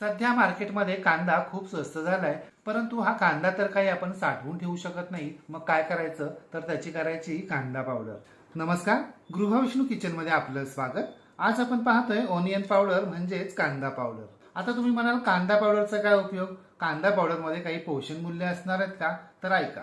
सध्या मार्केटमध्ये कांदा खूप स्वस्त झालाय परंतु हा कांदा तर काही आपण साठवून ठेवू शकत नाही. मग काय करायचं? तर त्याची करायची कांदा पावडर. नमस्कार गृहविष्णू किचनमध्ये आपलं स्वागत. आज आपण पाहतोय ओनियन पावडर म्हणजेच कांदा पावडर. आता तुम्ही म्हणाल कांदा पावडरचा काय उपयोग? कांदा पावडरमध्ये काही पोषण मूल्य असणार आहेत का? तर ऐका.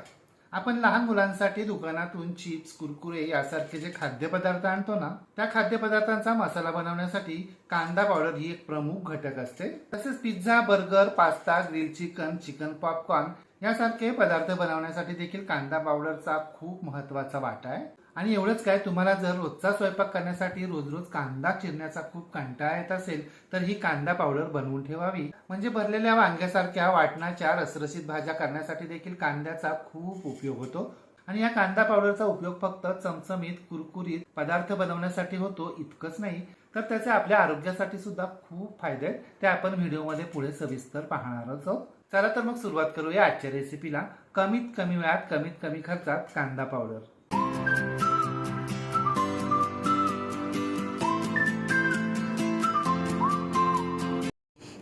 आपण लहान मुलांसाठी दुकानातून चिप्स कुरकुरे यासारखे जे खाद्यपदार्थ आणतो ना त्या खाद्यपदार्थांचा मसाला बनवण्यासाठी कांदा पावडर ही एक प्रमुख घटक असते. तसेच pizza burger pasta grill chicken chicken popcorn यासारखे पदार्थ बनवण्यासाठी देखील कांदा पावडरचा खूप महत्त्वाचा वाटा आहे. आणि एवढंच काय तुम्हाला जर रोजचा स्वयंपाक करण्यासाठी रोज रोज कांदा चिरण्याचा खूप कंटाळा येत असेल तर ही कांदा पावडर बनवून ठेवावी. म्हणजे भरलेल्या वांग्यासारख्या वाटणाच्या रसरशीत भाज्या करण्यासाठी देखील कांद्याचा खूप उपयोग होतो. आणि या कांदा पावडरचा उपयोग फक्त चमचमीत कुरकुरीत पदार्थ बनवण्यासाठी होतो इतकंच नाही. तर त्याचे आपल्या आरोग्यासाठी सुद्धा खूप फायदे आहेत. ते आपण व्हिडिओमध्ये पुढे सविस्तर पाहणारच आहोत. चला तर मग सुरुवात करूया आजच्या रेसिपीला कमीत कमी वेळात कमीत कमी खर्चात कांदा पावडर.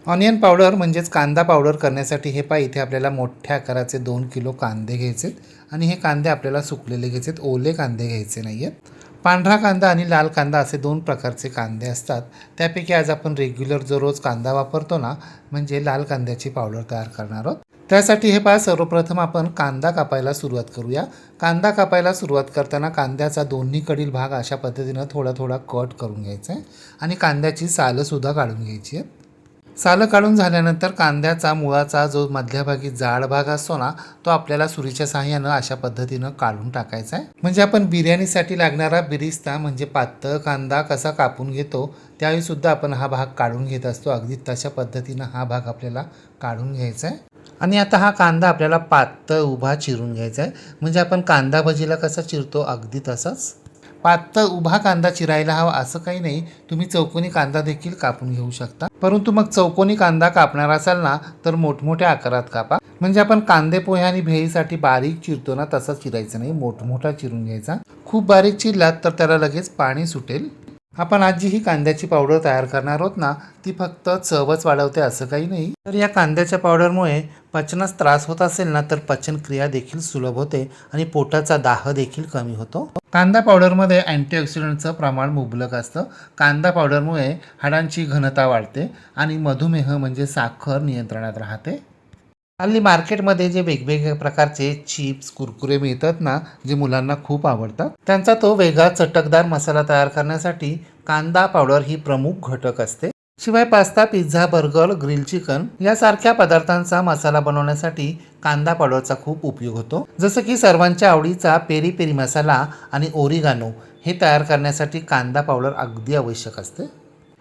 ऑनियन पावडर म्हणजेच कांदा पावडर करण्यासाठी हे पा इथे आपल्याला मोठ्या आकाराचे दोन किलो कांदे घ्यायचे आणि हे कांदे आपल्याला सुकलेले घ्यायचे आहेत ओले कांदे घ्यायचे नाही आहेत पांढरा कांदा आणि लाल कांदा असे दोन प्रकारचे कांदे असतात. त्यापैकी आज आपण रेग्युलर जो रोज कांदा वापरतो ना म्हणजे लाल कांद्याची पावडर तयार करणार आहोत. त्यासाठी हे पहा सर्वप्रथम आपण कांदा कापायला सुरुवात करूया. कांदा कापायला सुरुवात करताना कांद्याचा दोन्हीकडील भाग अशा पद्धतीनं थोडा थोडा कट करून घ्यायचा आहे. आणि कांद्याची सालंसुद्धा काढून घ्यायची आहेत सालं काढून झाल्यानंतर कांद्याचा मुळाचा जो मध्यभागी जाड भाग असतो ना तो आपल्याला सुरीच्या साह्यानं अशा पद्धतीनं काढून टाकायचा आहे. म्हणजे आपण बिर्याणीसाठी लागणारा बिरिस्ता म्हणजे पातळ कांदा कसा कापून घेतो त्यावेळी सुद्धा आपण हा भाग काढून घेत असतो. अगदी तशा पद्धतीनं हा भाग आपल्याला काढून घ्यायचा आहे. आणि आता हा कांदा आपल्याला पातळ उभा चिरून घ्यायचा आहे. म्हणजे आपण कांदा भजीला कसा चिरतो अगदी तसाच. पातळ उभा कांदा चिरायला हवा असं काही नाही. तुम्ही चौकोनी कांदा देखील कापून घेऊ शकता. परंतु मग चौकोनी कांदा कापणार असाल ना तर मोठमोठ्या आकारात कापा. म्हणजे आपण कांदे पोहे आणि भेळीसाठी बारीक चिरतो ना तसा चिरायचं नाही. मोठमोठा चिरून घ्यायचा. खूप बारीक चिरलात तर त्याला लगेच पाणी सुटेल. आपण आज जी ही कांद्याची पावडर तयार करणार आहोत ना ती फक्त चवच वाढवते असं काही नाही. तर या कांद्याच्या पावडरमुळे पचनास त्रास होत असेल ना तर पचनक्रिया देखील सुलभ होते आणि पोटाचा दाह देखील कमी होतो. कांदा पावडरमध्ये अँटीऑक्सिडंटचं प्रमाण मुबलक असतं. कांदा पावडरमुळे हाडांची घनता वाढते आणि मधुमेह म्हणजे साखर नियंत्रणात राहते. हल्ली मार्केटमध्ये जे वेगवेगळ्या प्रकारचे चिप्स कुरकुरे मिळतात ना जे मुलांना खूप आवडतात त्यांचा तो वेगळा चटकदार मसाला तयार करण्यासाठी कांदा पावडर ही प्रमुख घटक असते. शिवाय pasta pizza burger grill chicken यासारख्या पदार्थांचा मसाला बनवण्यासाठी कांदा पावडरचा खूप उपयोग होतो. जसं की सर्वांच्या आवडीचा पेरी पेरी मसाला आणि ओरिगानो हे तयार करण्यासाठी कांदा पावडर अगदी आवश्यक असते.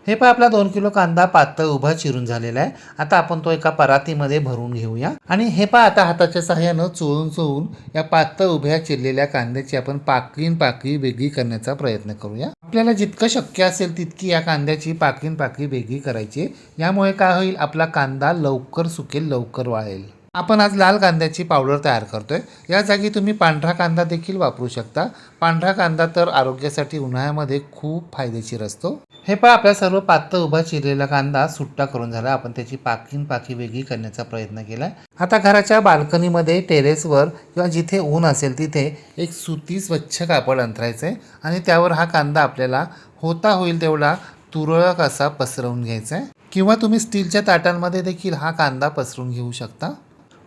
हे पहा आपला दोन किलो कांदा पातळ उभा चिरून झालेला आहे. आता आपण तो एका परातीमध्ये भरून घेऊया. आणि हे पहा आता हाताच्या सहाय्यानं चोळून चोळून या पातळ उभ्या चिरलेल्या कांद्याची आपण पाकळीन पाकळी वेगळी करण्याचा प्रयत्न करूया. आपल्याला जितकं शक्य असेल तितकी या कांद्याची पाकळीन पाकळी वेगळी करायची. यामुळे काय होईल? आपला कांदा लवकर सुकेल लवकर वाळेल. आपण आज लाल कांद्याची पावडर तयार करतोय. या जागी तुम्ही पांढरा कांदा देखील वापरू शकता. पांढरा कांदा तर आरोग्यासाठी उन्हाळ्यामध्ये खूप फायदेशीर असतो. हे पहा आपल्या सर्व पातळ उभा चिरलेला कांदा सुट्टा करून झाला. आपण त्याची पाकीन पाकी वेगळी करण्याचा प्रयत्न केला आता घराच्या बाल्कनीमध्ये टेरेसवर किंवा जिथे ऊन असेल तिथे एक सुती स्वच्छ कापड अंतरायचं आहे आणि त्यावर हा कांदा आपल्याला होता होईल तेवढा तुरळक असा पसरवून घ्यायचा आहे किंवा तुम्ही स्टीलच्या ताटांमध्ये देखील हा कांदा पसरून घेऊ शकता.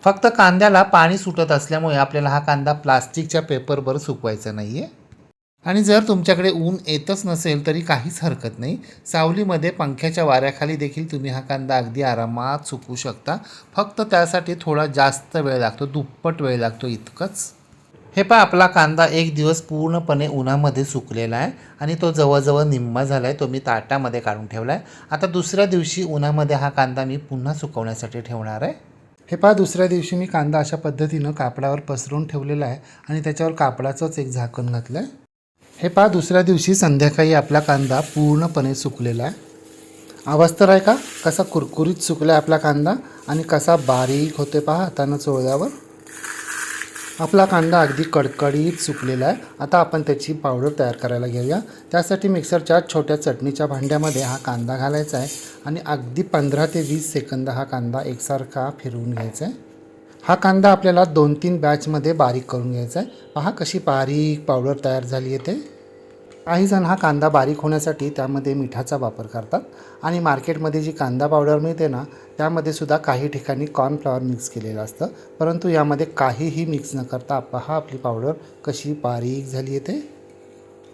फक्त कांद्याला पाणी सुटत असल्यामुळे आपल्याला हा कांदा प्लास्टिकच्या पेपरवर सुकवायचा नाही आहे आणि जर तुमच्याकडे ऊन येतच नसेल तरी काहीच हरकत नाही. सावलीमध्ये पंख्याच्या वाऱ्याखाली देखील तुम्ही हा कांदा अगदी आरामात सुकवू शकता. फक्त त्यासाठी थोडा जास्त वेळ लागतो दुप्पट वेळ लागतो इतकंच. हे पहा आपला कांदा एक दिवस पूर्णपणे उन्हामध्ये सुकलेला आहे आणि तो जवळजवळ निम्मा झाला आहे तो मी ताटामध्ये काढून ठेवला आहे आता दुसऱ्या दिवशी उन्हामध्ये हा कांदा मी पुन्हा सुकवण्यासाठी ठेवणार आहे. हे पहा दुसऱ्या दिवशी मी कांदा अशा पद्धतीनं कापडावर पसरून ठेवलेला आहे आणि त्याच्यावर कापडाचंच एक झाकण घातलं आहे हे पहा दुसऱ्या दिवशी संध्याकाळी आपला कांदा पूर्णपणे सुकलेला आहे. आवाज तर आहे का? कसा कुरकुरीत सुकला आहे आपला कांदा आणि कसा बारीक होते पहा हातानं चोळल्यावर. आपला कांदा अगदी कडकडीत सुकलेला आहे. आता आपण त्याची पावडर तयार करायला घेऊया. त्यासाठी मिक्सरच्या छोट्या चटणीच्या भांड्यामध्ये हा कांदा घालायचा आहे आणि अगदी पंधरा ते वीस सेकंद हा कांदा एकसारखा फिरवून घ्यायचा आहे. हा कांदा आपल्याला दोन तीन बॅचमध्ये बारीक करून घ्यायचा आहे. पहा कशी बारीक पावडर तयार झाली आहे ते काही जण हा कांदा बारीक होण्यासाठी त्यामध्ये मिठाचा वापर करतात आणि मार्केटमध्ये जी कांदा पावडर मिळते ना त्यामध्ये सुद्धा काही ठिकाणी कॉर्नफ्लॉवर मिक्स केलेलं असतं. परंतु यामध्ये काहीही मिक्स न करता पहा आपली पावडर कशी बारीक झाली आहे ते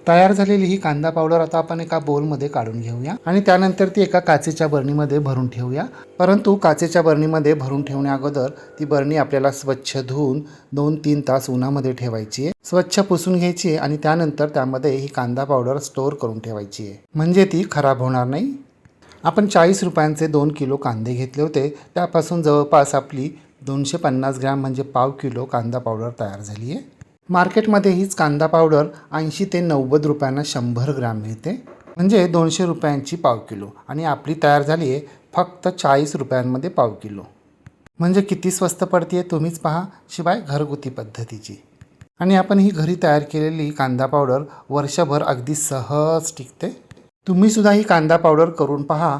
तयार झालेली ही कांदा पावडर आता आपण एका बोलमध्ये काढून घेऊया. आणि त्यानंतर ती एका काचेच्या बरणीमध्ये भरून ठेवूया. परंतु काचेच्या बरणीमध्ये भरून ठेवण्या अगोदर ती बरणी आपल्याला स्वच्छ धुवून दोन तीन तास उन्हामध्ये ठेवायची आहे. स्वच्छ पुसून घ्यायची आहे आणि त्यानंतर त्यामध्ये ही कांदा पावडर स्टोअर करून ठेवायची आहे. म्हणजे ती खराब होणार नाही. आपण चाळीस रुपयांचे दोन किलो कांदे घेतले होते. त्यापासून जवळपास आपली दोनशे पन्नास ग्रॅम म्हणजे पाव किलो कांदा पावडर तयार झाली आहे. मार्केटमध्ये हीच कांदा पावडर ऐंशी ते नव्वद रुपयांना शंभर ग्रॅम मिळते. म्हणजे दोनशे रुपयांची पाव किलो. आणि आपली तयार झाली आहे फक्त चाळीस रुपयांमध्ये पाव किलो. म्हणजे किती स्वस्त पडते तुम्हीच पहा शिवाय घरगुती पद्धतीची. आणि आपण ही घरी तयार केलेली कांदा पावडर वर्षभर अगदी सहज टिकते. तुम्ही सुद्धा ही कांदा पावडर करून पहा